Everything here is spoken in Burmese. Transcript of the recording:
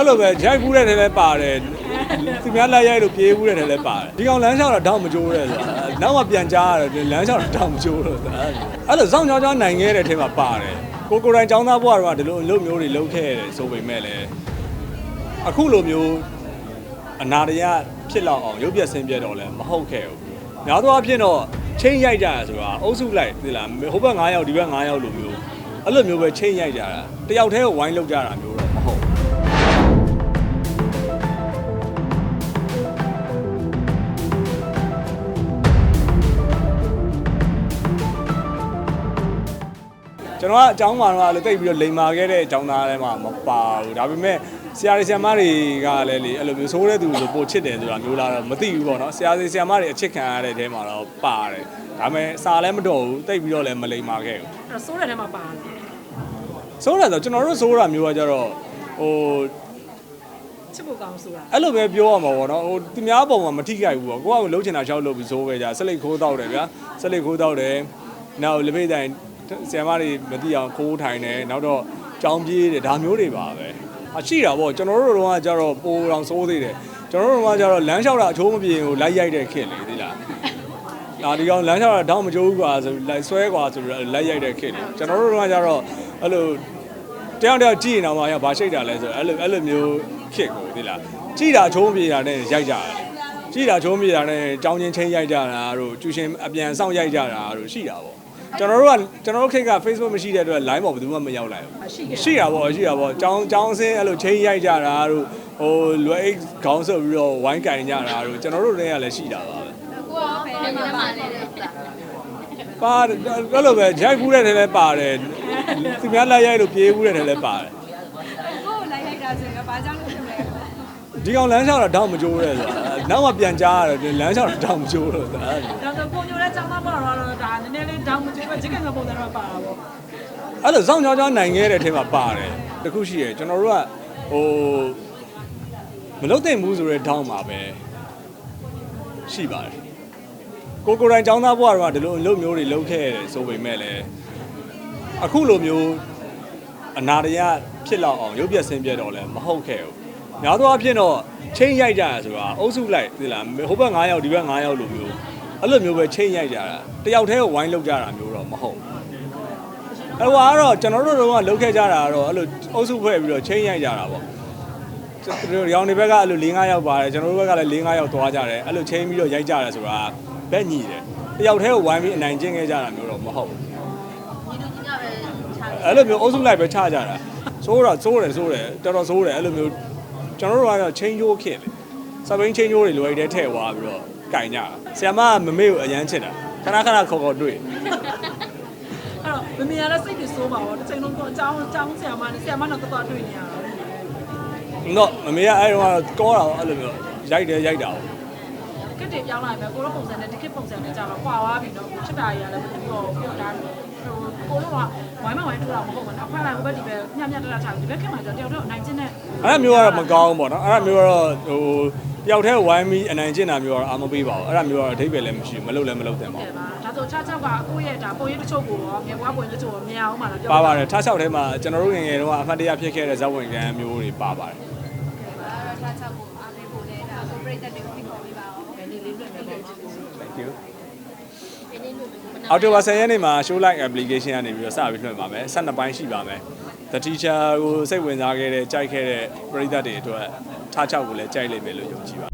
အဲ့လိုပဲရိုက်ဘူးတဲ့ထဲလဲပါတယ်သူများလိုက်ရိုက်လို့ပြေးဘူးတဲ့ထဲလဲပါတယ်ဒီကောင်လမ်းလျှောက်တာတောက်မကြိုးတဲ့ဆိုတာနောက်မှပြန်ကြားရတယ်လမ်းလျှောက်တာတောက်မကြိုးလို့ဆိုတာအဲ့လိုစောင့်ကြောင်းကြောင်းနိုင်ခဲ့တဲ့ထဲမှာပါတယ်ကိုကိုယ်တိုင်ចောင်းသားဘွားတော့ဒီလိုအလုပ်မျိုးတွေလုပ်ခဲ့ရတယ်ဆိုပေမဲ့လည်းအခုလိုမျိုးအနာတရဖြစ်လောက်အောင်ရုပ်ပြဆင်းပြတော့လည်းမဟုတ်ခဲ့ဘူးများသောအားဖြင့်တော့ချင်းရိုက်ကြရဆိုတာအုပ်စုလိုက်သိလားဟိုဘက်9ယောက်ဒီဘက်9ယောက်လိုမျိုးအဲ့လိုမျိုးပဲချင်းရိုက်ကြတာတယောက်တည်းကိုဝိုင်းလုပ်ကြတာမျိုး ကျွန်တော်ကအကြောင်းမှာတော့လည်းတိတ်ပြီးတော့လိန်မာခဲ့တဲ့အကြောင်းသားထဲမှာမပါဘူးဒါပေမဲ့ဆရာတွေဆရာမတွေကလည်းလေအဲ့လိုမျိုးဆိုးတဲ့သူဆိုပို့ချစ်တယ်ဆိုတာမျိုးလားတော့မသိဘူးပေါ့နော်ဆရာတွေဆရာမတွေအချစ်ခံရတဲ့အထဲမှာတော့ပါတယ်ဒါပေမဲ့စာလည်းမတော်ဘူးတိတ်ပြီးတော့လည်းမလိန်မာခဲ့ဘူးအဲ့တော့စိုးတဲ့ထဲမှာပါတယ်ဆိုးတယ်ဆိုကျွန်တော်တို့ဆိုးတာမျိုးကကြတော့ဟိုချစ်ဖို့ကောင်းဆိုတာအဲ့လိုပဲပြောရမှာပေါ့နော်ဟိုသူများပုံမှာမထိခိုက်ဘူးပေါ့ကိုကလှုပ်ချင်တာရှောက်လုပ်ပြီးဆိုးပဲじゃဆက်လက်ခိုးတော့တယ်ဗျာဆက်လက်ခိုးတော့တယ်နောက်လက်ပိတ်တိုင် ဆရာမတွေမသိအောင်ခိုးထိုင်တယ်နောက်တော့ကြောင်ပြေးတယ်ဒါမျိုးတွေပါပဲအရှိတာပေါ့ကျွန်တော်တို့တော့ကကြတော့ပိုတော်စိုးသေးတယ်ကျွန်တော်တို့ကကြတော့လမ်းလျှောက်တာအချိုးမပြေကိုလိုက်ရိုက်တဲ့ခင်လေသိလားအာဒီကောင်လမ်းလျှောက်တာတောင်းမကြိုးဘူးကွာဆိုလိုက်ဆွဲကွာဆိုပြီးလိုက်ရိုက်တဲ့ခင်လေကျွန်တော်တို့ကကြတော့အဲ့လိုတယောက်တယောက်ကြည့်နေတော့မှရဘာရှိတ်တာလဲဆိုတော့အဲ့လိုအဲ့လိုမျိုးခစ်ကိုသိလားကြည့်တာချုံးပြေတာနဲ့ရိုက်ကြတယ်ကြည့်တာချုံးပြေတာနဲ့ကြောင်းချင်းချင်းရိုက်ကြတာတို့ကျူရှင်အပြန်ဆောင်ရိုက်ကြတာတို့ရှိတာပေါ့ ကျွန်တော်တို့ကကျွန်တော်တို့ခေတ်က Facebook မရှိတဲ့အတွက် line ပေါ်ဘယ်သူမှမရောက်လိုက်ဘူးရှိခဲ့ရှိတာပေါ့ရှိတာပေါ့ကြောင်းကြောင်းစင်းအဲ့လိုချင်းရိုက်ကြတာတို့ဟိုလွယ်အိတ်ခေါင်းဆုပ်ပြီးတော့ဝိုင်းကင်ကြတာတို့ကျွန်တော်တို့တည်းကလည်းရှိတာပါပဲကိုရောဖယ်နေမှာလေတဲ့ပါအဲ့လိုပဲရိုက်ဘူးတဲ့ထဲလဲပါတယ်သူများလိုက်ရိုက်လို့ပြေးဘူးတဲ့ထဲလဲပါတယ်ကိုလိုက်လိုက်တာဆိုရင်ဘာကြောင့်လို့လဲ ဒီကောင်လမ်းလျှောက်တာတောက်မကြိုးတဲ့ဆိုတာနောက်မှပြန်ကြားရတယ်လမ်းလျှောက်တာတောက်မကြိုးလို့ဆိုတာဒါဆိုကိုညိုတဲ့ចောင်းသားပေါ်တော့ဒါနည်းနည်းလေးဒေါင်းမကျပဲချစ်ကန်ကပုံစံတော့ပါတာပေါ့အဲ့လိုစောင့်ကြောင်းကြောင်းနိုင်ခဲ့တဲ့ထဲမှာပါတယ်တခုရှိရယ်ကျွန်တော်တို့ကဟိုမလုတ်သိမ့်ဘူးဆိုတဲ့တောင်းမှာပဲရှိပါတယ်ကိုကိုယ်တိုင်ចောင်းသားဘွားတော့ဒီလိုအလုပ်မျိုးတွေလုပ်ခဲ့ရတယ်ဆိုပေမဲ့လည်းအခုလိုမျိုးအနာတရဖြစ်လောက်အောင်ရုပ်ပြဆင်းပြတော့လည်းမဟုတ်ခဲ့ဘူး များသောအားဖြင့်တော့ချင်းရိုက်ကြရဆိုတာအုပ်စုလိုက်သိလားဟိုဘက်9ယောက်ဒီဘက်9ယောက်လိုမျိုးအဲ့လိုမျိုးပဲချင်းရိုက်ကြတာတယောက်တည်းကိုဝိုင်းလုပ်ကြတာမျိုးတော့မဟုတ်ဘူးအဲ့ဟိုကတော့ကျွန်တော်တို့တော့ကလုတ်ခဲ့ကြတာကတော့အဲ့လိုအုပ်စုဖွဲ့ပြီးတော့ချင်းရိုက်ကြတာပေါ့ကျွန်တော်ရောင်နေဘက်ကအဲ့လို၄၅ယောက်ပါတယ်ကျွန်တော်တို့ဘက်ကလည်း၄၅ယောက်သွားကြတယ်အဲ့လိုချင်းပြီးတော့ရိုက်ကြတယ်ဆိုတာဘက်ညီတယ်တယောက်တည်းကိုဝိုင်းပြီးအနိုင်ကျင့်ခဲ့ကြတာမျိုးတော့မဟုတ်ဘူးညီတို့ကြီးကပဲခြားအဲ့လိုမျိုးအုပ်စုလိုက်ပဲချကြတာစိုးတော့စိုးတယ်စိုးတယ်တော်တော်စိုးတယ်အဲ့လိုမျိုး ကျွန်တော်တို့ကတော့ချင်းချိုးခစ်တယ်စပိန်ချင်းချိုးတွေလိုရတဲ့ထည့်သွားပြီးတော့ကင်ကြတာဆီယမကမမေကိုအရန်ချစ်တာခဏခဏခေါ်ခေါ်တွေ့အဲ့တော့မမေရတဲ့စိတ်တွေစိုးပါတော့တစ်ချိန်လုံးတော့အကြောင်းအကြောင်းဆရာမနဲ့ဆရာမတော့တော်တော်တွေ့နေရတာတော့မမေကအဲ့တော့ကောတာအဲ့လိုမျိုးရိုက်တယ်ရိုက်တာပေါ့ကစ်တွေပြောင်းလာမယ်ကိုရောပုံစံနဲ့ဒီကစ်ပုံစံနဲ့ကြာတော့ကွာသွားပြီတော့ချစ်တာကြီးရတယ်ပြီးတော့ပြောတာဟိုကိုတော့ဝိုင်းမဝိုင်းထူတာမဟုတ်ဘူးနော်ဖက်လိုက်ဟိုဘက်ဒီဘက်ညံ့ညံ့တရထားဒီဘက်ခင်မှာကျတယောက်တော့အနိုင်ကျင့်တဲ့ အဲ့ဒါမျိုးကတော့မကောင်းဘူးပေါ့နော်အဲ့ဒါမျိုးကတော့ဟိုတယောက်တည်းဝိုင်းပြီးအနိုင်ကျင့်တာမျိုးကတော့အာမပေးပါဘူးအဲ့ဒါမျိုးကတော့အဓိပ္ပာယ်လည်းမရှိဘူးမလုပ်လည်းမလုပ်သင့်ပါကဲဘူးပါဒါဆိုချာချောက်ကကိုယ့်ရဲ့ဒါပုံရိပ်တချို့ကိုရောမြေပွားပုံရိပ်တချို့ကိုမြင်အောင်ပါလားပြောပါပါတယ်ထားလျှောက်ထဲမှာကျွန်တော်တို့ငယ်ငယ်တုန်းကအမှတ်တရဖြစ်ခဲ့တဲ့ဇာတ်ဝင်ကံမျိုးတွေပါပါတယ်ပါတော့ခြားခြားကိုအားပေးဖို့လည်းဒါကိုပြိတ္တတွေကိုဖိတ်ခေါ်ပေးပါအောင်ဒီလေးလေးပဲပေါ့ Thank you ဒီနေ့လို့မနာအော်တိုဘာ10ရက်နေ့မှာ show like application ကနေပြီးတော့စပြီးလွှင့်ပါမယ်12ပိုင်းရှိပါမယ် The teacher ကိုစိတ်ဝင်စားခဲ့တဲ့ကြိုက်ခဲ့တဲ့ပရိသတ်တွေအတွက်ထားချောက်ကိုလည်းကြိုက်လိမ့်မယ်လို့ယုံကြည်ပါ